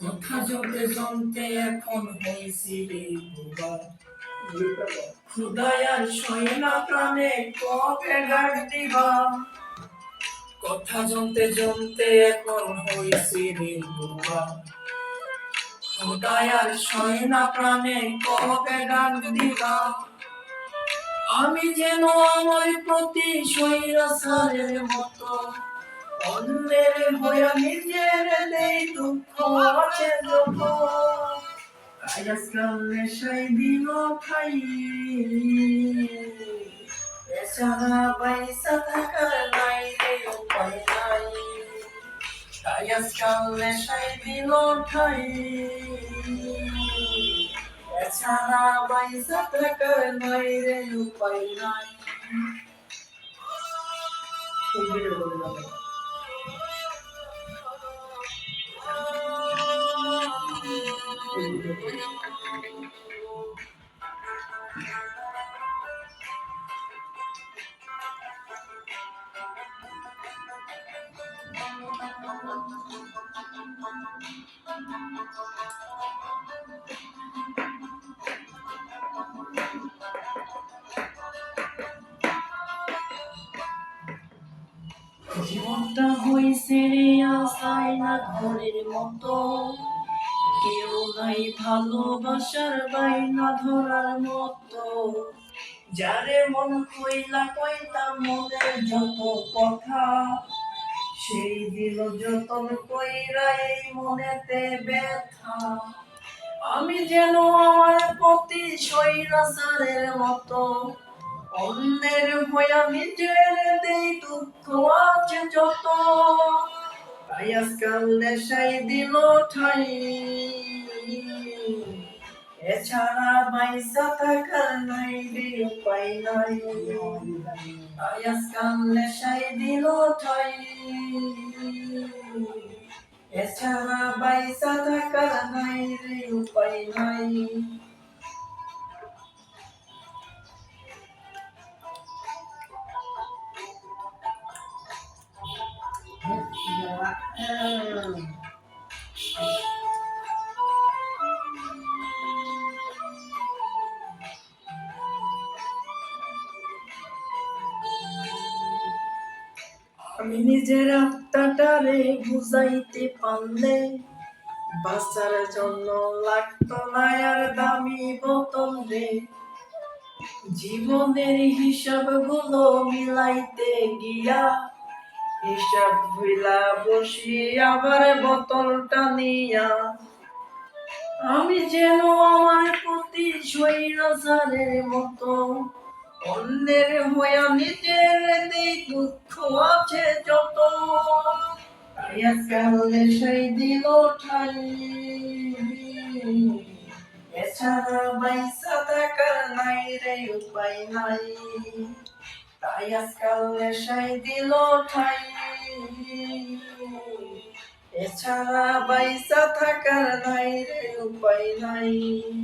কথা জমতে জমতে এখন হয়েছি রে বুবা খুদায়ার সয়না প্রাণে কবে ডাক দিবা? কথা জমতে জমতে এখন হয়েছি রে বুবা খুদায়ার সয়না প্রাণে কবে দিবা? আমি যেন আমার প্রতি সৈরাচারের মতো অন্যের হইয়া নিজের দেই দুঃখ আছে আজকাল নেশাই দিল খাই। এছাড়া পয়সা থাকার নাই রে উপায় নাই। আজকাল নেশাই দিল ঠাই এছাড়া পয়সা থাকার নাই রে উপায় নাই। কুম্ভীরে বলে। জীবনটা হইছে রে আশায় না ঘরের মতো কেউ নাই ভালোবাসার বাইনা ধরার মতো। যারে মন কইলা কইতাম মনের যত কথা, সেই দিল যতন কইরাই মনেতে ব্যথা। আমি যেন আমার প্রতি সৈরাচারের মতো, অন্যের হইয়া নিজের দেই দুঃখ আছে যত। আজকাল নেশাই দিল ঠাই। এছাড়া পয়সা থাকার নাই রে উপায় নাই তাই আজকাল নেশাই দিল ঠাই এছাড়া পয়সা থাকার নাই রে উপায় নাই আমি নিজের আত্মাটারে বুঝাইতে পারলে, বাঁচার জন্য লাগতো না আর দামি বোতল রে। জীবনের হিসাবগুলো মিলাইতে গিয়া হিসাব ভুলা বসি আবার বোতলটা নিয়া। আমি যেন আমার প্রতি সৈরাচারের মতো অন্যের হইয়া নিজের দেই দুঃখ আছে যত। আজকাল নেশাই দিল ঠাই। এছাড়া বাইসা থাকার নাই রে, উপায় নাই। তাই আজকাল নেশাই দিল ঠাই। এছাড়া বাইসা থাকার নাই রে, উপায় নাই।